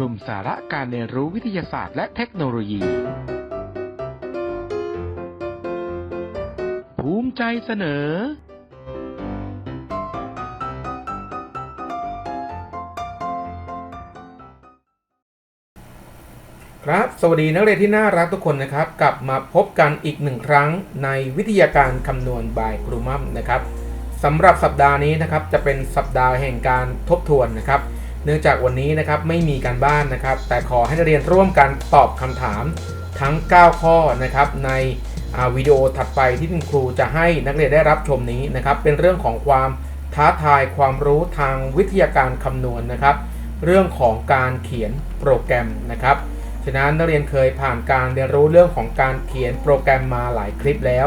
กลุ่มสาระการเรียนรู้วิทยาศาสตร์และเทคโนโลยี ภูมิใจเสนอ ครับ สวัสดีนักเรียนที่น่ารักทุกคนนะครับ กลับมาพบกันอีกหนึ่งครั้งในวิทยาการคำนวณบายครูมัมนะครับสำหรับสัปดาห์นี้นะครับจะเป็นสัปดาห์แห่งการทบทวนนะครับ นื่องจากวันนี้นะครับไม่มีการบ้านนะครับ แต่ขอให้นักเรียนร่วมกันตอบคำถามทั้ง 9 ข้อนะครับในวิดีโอถัดไปที่คุณครูจะให้นักเรียนได้รับชมนี้นะครับ เป็นเรื่องของความท้าทายความรู้ทางวิทยาการคำนวณนะครับ เรื่องของการเขียนโปรแกรมนะครับฉะนั้นนักเรียนเคยผ่านการเรียนรู้เรื่องของการเขียนโปรแกรมมาหลายคลิปแล้ว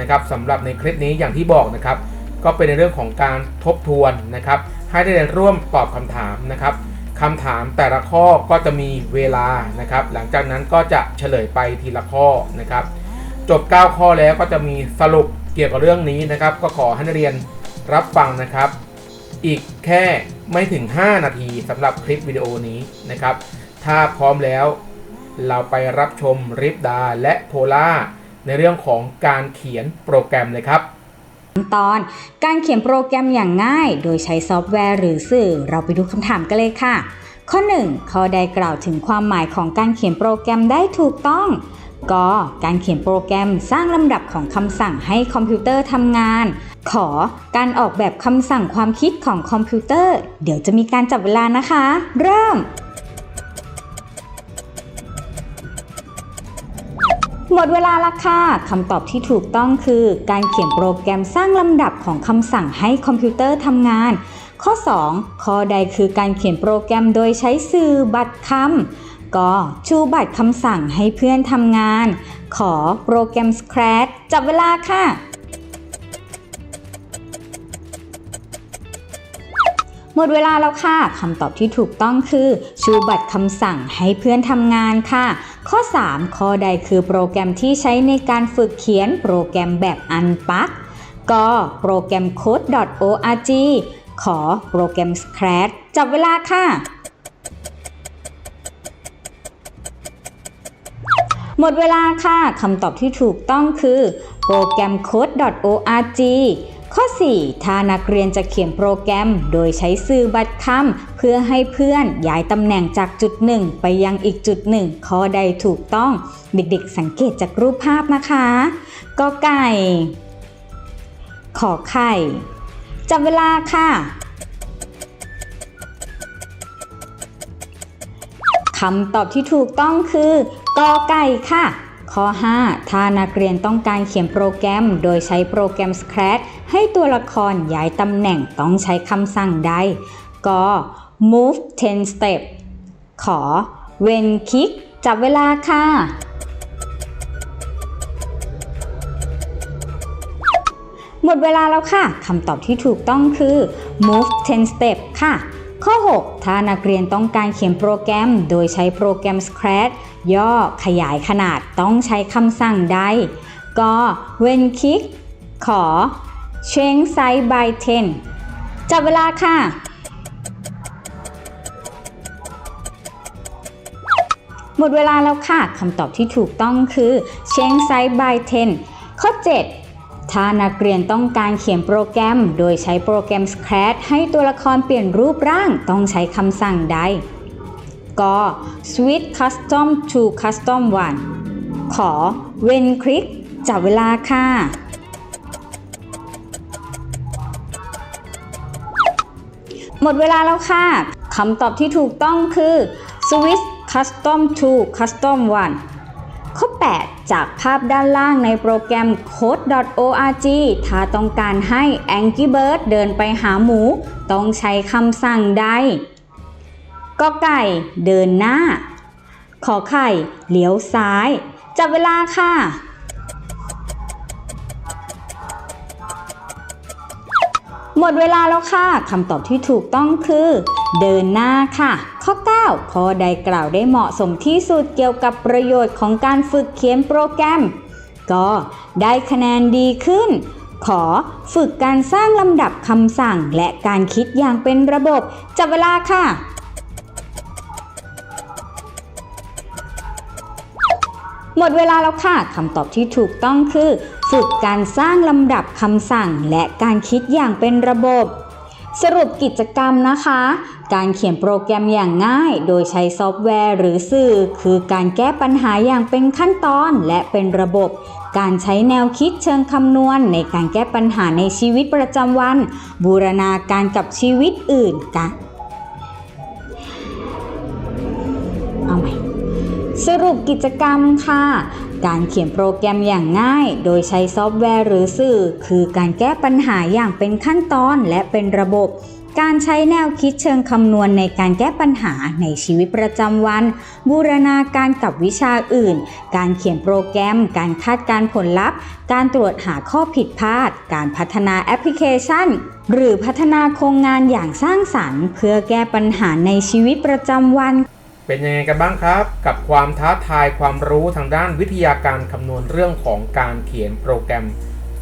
นะครับสำหรับในคลิปนี้อย่างที่บอกนะครับ ก็เป็นในเรื่องของการทบทวนนะครับ ให้นักเรียนร่วมตอบคำถามนะครับคำถามแต่ละข้อก็จะมีเวลานะครับ หลังจากนั้นก็จะเฉลยไปทีละข้อนะครับ จบ 9 ข้อแล้วก็จะมีสรุปเกี่ยวกับเรื่องนี้นะครับ ก็ขอให้นักเรียนรับฟังนะครับ อีกแค่ไม่ถึง 5 นาทีสำหรับคลิปวิดีโอนี้นะครับ ถ้าพร้อมแล้วเราไปรับชมริปดาและโพล่าในเรื่องของการเขียนโปรแกรมเลยครับ ตอนการเขียนโปรแกรมอย่างง่าย โดยใช้ซอฟต์แวร์หรือสื่อ เราไปดูคำถามกันเลยค่ะ ข้อ 1 ข้อใดกล่าวถึงความหมายของการเขียนโปรแกรมได้ถูกต้องกการเขียนโปรแกรมสร้างลำดับของคำสั่งให้คอมพิวเตอร์ทำงาน ขอการออกแบบคำสั่งความคิดของคอมพิวเตอร์ เดี๋ยวจะมีการจับเวลานะคะ เริ่ม มดเวลาละค่ะคำตอบที่ถูกต้องคือการเขียนโปรแกรมสร้างลำดับของคำสั่งให้คอมพิวเตอร์ทำงาน ข้อ 2 ข้อใดคือการเขียนโปรแกรมโดยใช้สื่อบัตรคำก็ชูบัตรคำสั่งให้เพื่อนทำงาน ขอโปรแกรม Scratch จับเวลาค่ะ หมดเวลาแล้วค่ะคำตอบที่ถูกต้องคือ ชูบัตรคำสั่งให้เพื่อนทำงานค่ะ ข้อ 3 ข้อใดคือโปรแกรมที่ใช้ในการฝึกเขียนโปรแกรมแบบอันปักก็โปรแกรม code.org ขอโปรแกรม Scratch จับเวลาค่ะหมดเวลาค่ะ คำตอบที่ถูกต้องคือ โปรแกรม code.org ข้อ 4 ถ้านักเรียนจะเขียนโปรแกรม โดยใช้สื่อบัตรคำเพื่อให้เพื่อนย้ายตำแหน่งจากจุดหนึ่งไปยังอีกจุดหนึ่งข้อใดถูกต้อง เด็กๆ สังเกตจากรูปภาพนะคะกอไก่ ขอไข่จับเวลาค่ะคำตอบที่ถูกต้องคือกอไก่ค่ะ ข้อ 5 ถ้านักเรียนต้องการเขียนโปรแกรม โดยใช้โปรแกรม Scratch ให้ตัวละครย้ายตำแหน่งต้องใช้คำสั่งใดก็ move 10 step ขอ when click จับเวลาค่ะ หมดเวลาแล้วค่ะคำตอบที่ถูกต้องคือ move 10 step ค่ะ ข้อ 6 ถ้านักเรียนต้องการเขียนโปรแกรม โดยใช้โปรแกรม Scratch ย่อขยายขนาดต้องใช้คำสั่งใดก็ when click ขอ change size by 10 จับเวลาค่ะ หมดเวลาแล้วค่ะคำตอบที่ถูกต้องคือ change size by 10 ข้อ 7 ถ้านักเรียนต้องการเขียนโปรแกรม โดยใช้โปรแกรม Scratch ให้ตัวละครเปลี่ยนรูปร่างต้องใช้คำสั่งใดก็ switch custom to custom one ขอ when click จับเวลาค่ะ หมดเวลาแล้วค่ะคำตอบที่ถูกต้องคือ switch custom to custom one ข้อ 8 จากภาพด้านล่างในโปรแกรม code.org ถ้าต้องการให้ Angry Bird เดินไปหาหมู ต้องใช้คำสั่งใดก็ไก่เดินหน้า ขอไข่เลี้ยวซ้าย จับเวลาค่ะ หมดเวลาแล้วค่ะคำตอบที่ถูกต้องคือ เดินหน้าค่ะ ข้อ 9 ข้อใดกล่าวได้เหมาะสมที่สุดเกี่ยวกับประโยชน์ของการฝึกเขียนโปรแกรมก็ได้คะแนนดีขึ้น ขอฝึกการสร้างลำดับคำสั่งและการคิดอย่างเป็นระบบ จับเวลาค่ะหมดเวลาแล้วค่ะ คำตอบที่ถูกต้องคือ ฝึกการสร้างลำดับคำสั่งและการคิดอย่างเป็นระบบ สรุปกิจกรรมนะคะ การเขียนโปรแกรมอย่างง่าย โดยใช้ซอฟต์แวร์หรือสื่อ คือการแก้ปัญหาอย่างเป็นขั้นตอนและเป็นระบบ การใช้แนวคิดเชิงคำนวณ ในการแก้ปัญหาในชีวิตประจำวัน บูรณาการกับชีวิตอื่นกันเอาใหม่สรุปกิจกรรมค่ะ การเขียนโปรแกรมอย่างง่าย โดยใช้ซอฟต์แวร์หรือสื่อ คือการแก้ปัญหาอย่างเป็นขั้นตอนและเป็นระบบ การใช้แนวคิดเชิงคำนวณในการแก้ปัญหาในชีวิตประจำวัน บูรณาการกับวิชาอื่น การเขียนโปรแกรม การคาดการผลลัพธ์ การตรวจหาข้อผิดพลาด การพัฒนาแอปพลิเคชัน หรือพัฒนาโครงงานอย่างสร้างสรรค์ เพื่อแก้ปัญหาในชีวิตประจำวัน เป็นยังไงกันบ้างครับ กับความท้าทายความรู้ทางด้านวิทยาการคำนวณเรื่องของการเขียนโปรแกรม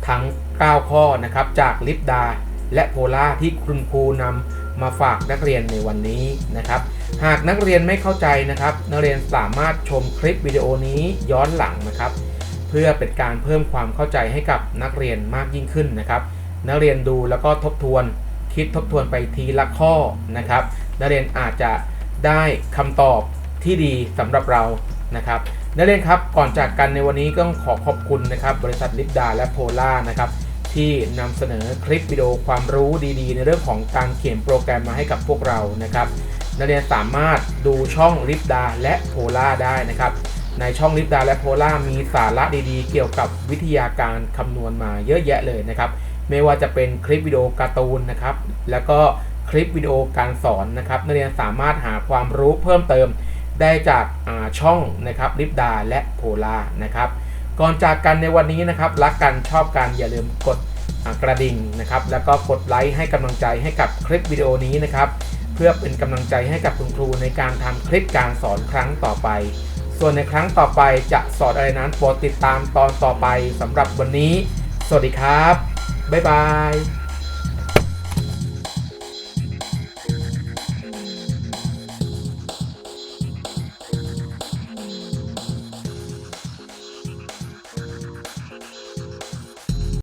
ทั้ง 9 ข้อนะครับจากลิปดาและโพล่าที่คุณครูนำมาฝากนักเรียนในวันนี้นะครับ หากนักเรียนไม่เข้าใจนะครับ นักเรียนสามารถชมคลิปวิดีโอนี้ย้อนหลังนะครับ เพื่อเป็นการเพิ่มความเข้าใจให้กับนักเรียนมากยิ่งขึ้นนะครับ นักเรียนดูแล้วก็ทบทวนคิดทบทวนไปทีละข้อนะครับ นักเรียนอาจจะ ได้คำตอบที่ดีสำหรับเรานะครับนักเรียนครับก่อนจากกันในวันนี้ก็ต้องขอขอบคุณนะครับ บริษัทลิปดาและโพล่านะครับที่นำเสนอคลิปวิดีโอความรู้ดีๆ ในเรื่องของการเขียนโปรแกรมมาให้กับพวกเรานะครับนักเรียนสามารถดูช่องลิปดาและโพล่าได้นะครับ ในช่องลิปดาและโพล่ามีสาระดีๆ เกี่ยวกับวิทยาการคำนวณมาเยอะแยะเลยนะครับ ไม่ว่าจะเป็นคลิปวิดีโอการ์ตูนนะครับ แล้วก็ คลิปวิดีโอการสอนนะครับนักเรียนสามารถหาความรู้เพิ่มเติมได้จากาช่องนะครับลิปดาและโพลานะครับก่อนจากกันในวันนี้นะครับรักกันชอบกันอย่าลืมกดกระดิ่งนะครับแล้วก็กดไลค์ให้กำลังใจให้กับคลิปวิดีโอนี้นะครับเพื่อเป็นกำลังใจให้กับคุณครูในการทำคลิปการสอนครั้งต่อไป ส่วนในครั้งต่อไปจะสอนอะไรนั้นโปรดติดตามตอนต่อไปสำหรับวันนี้ สวัสดีครับ บ๊ายบาย